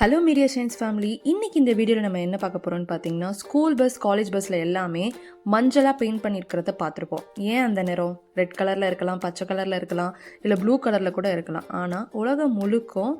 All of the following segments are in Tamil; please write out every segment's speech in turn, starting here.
ஹலோ மீடியா சயின்ஸ் ஃபேமிலி இன்றைக்கி இந்த வீடியோவில் நம்ம என்ன பார்க்க போகிறோம்னு பார்த்தீங்கன்னா ஸ்கூல் பஸ் காலேஜ் பஸ்ஸில் எல்லாமே மஞ்சளாக பெயிண்ட் பண்ணியிருக்கிறத பார்த்துருப்போம். ஏன் அந்த நிறம்? ரெட் கலரில் இருக்கலாம் பச்சை கலரில் இருக்கலாம் இல்லை ப்ளூ கலரில் கூட இருக்கலாம். ஆனால் உலகம் முழுக்கும்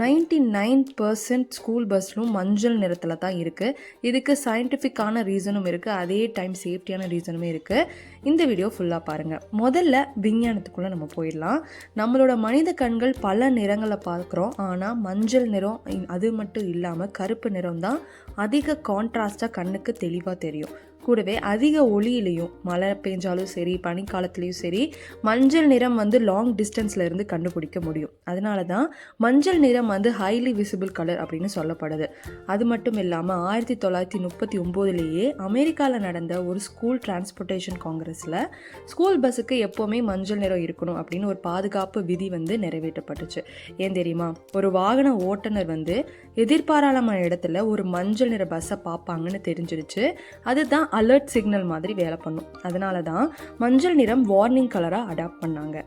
99% நைன் பர்சன்ட் ஸ்கூல் பஸ்லும் மஞ்சள் நிறத்தில் தான் இருக்குது இதுக்கு சயின்டிஃபிக்கான ரீசனும் இருக்குது அதே டைம் சேஃப்டியான ரீசனுமே இருக்குது இந்த வீடியோ ஃபுல்லாக பாருங்கள் முதல்ல விஞ்ஞானத்துக்குள்ளே நம்ம போயிடலாம். நம்மளோட மனித கண்கள் பல நிறங்களை பார்க்குறோம். ஆனால் மஞ்சள் நிறம் அது மட்டும் இல்லாமல் கருப்பு நிறம் தான் அதிக கான்ட்ராஸ்டாக கண்ணுக்கு தெளிவாக தெரியும். கூடவே அதிக ஒளியிலையும் மழை பெஞ்சாலும் சரி பனிக்காலத்துலேயும் சரி மஞ்சள் நிறம் வந்து லாங் டிஸ்டன்ஸில் இருந்து கண்டுபிடிக்க முடியும். அதனால தான் மஞ்சள் நிறம் வந்து ஹைலி விசிபிள் கலர் அப்படின்னு சொல்லப்படுது. அது மட்டும் இல்லாமல் ஆயிரத்தி தொள்ளாயிரத்தி முப்பத்தி ஒம்போதுலேயே அமெரிக்காவில் நடந்த ஒரு ஸ்கூல் டிரான்ஸ்போர்ட்டேஷன் காங்கிரஸில் ஸ்கூல் பஸ்ஸுக்கு எப்போவுமே மஞ்சள் நிறம் இருக்கணும் அப்படின்னு ஒரு பாதுகாப்பு விதி வந்து நிறைவேற்றப்பட்டுச்சு. ஏன் தெரியுமா? ஒரு வாகன ஓட்டுநர் வந்து எதிர்பாராளமான இடத்துல ஒரு மஞ்சள் நிற பஸ்ஸை பார்ப்பாங்கன்னு தெரிஞ்சிருச்சு. அதுதான் அலர்ட் சிக்னல் மாதிரி வேலை பண்ணும். அதனால தான் மஞ்சள் நிறம் வார்னிங் கலராக அடாப்ட் பண்ணாங்க.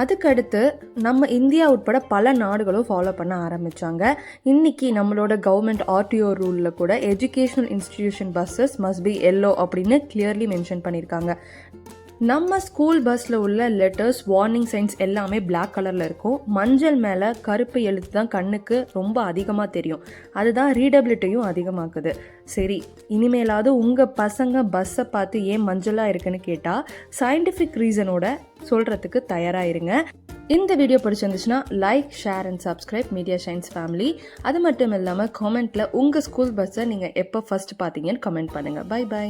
அதுக்கடுத்து நம்ம இந்தியா உட்பட பல நாடுகளும் ஃபாலோ பண்ண ஆரம்பித்தாங்க இன்னைக்கு நம்மளோட கவர்மெண்ட் ஆர்டிஓ ரூலில் கூட educational institution buses must be yellow அப்படின்னு கிளியர்லி மென்ஷன் பண்ணியிருக்காங்க நம்ம ஸ்கூல் பஸ்ஸில் உள்ள லெட்டர்ஸ் வார்னிங் சைன்ஸ் எல்லாமே பிளாக் கலரில் இருக்கும். மஞ்சள் மேலே கருப்பு எழுத்து தான் கண்ணுக்கு ரொம்ப அதிகமாக தெரியும். அதுதான் ரீடபிலிட்டியும் அதிகமாக்குது. சரி இனிமேலாவது உங்கள் பசங்க பஸ்ஸை பார்த்து ஏன் மஞ்சளாக இருக்குன்னு கேட்டால் சயின்டிஃபிக் ரீசனோட சொல்கிறதுக்கு தயாராகிருங்க இந்த வீடியோ பிடிச்சிருந்துச்சுன்னா like share and subscribe media science family அது மட்டும் இல்லாமல் கமெண்ட்டில் உங்கள் ஸ்கூல் பஸ்ஸை நீங்கள் எப்போ ஃபஸ்ட்டு பார்த்தீங்கன்னு கமெண்ட் பண்ணுங்கள் பை பை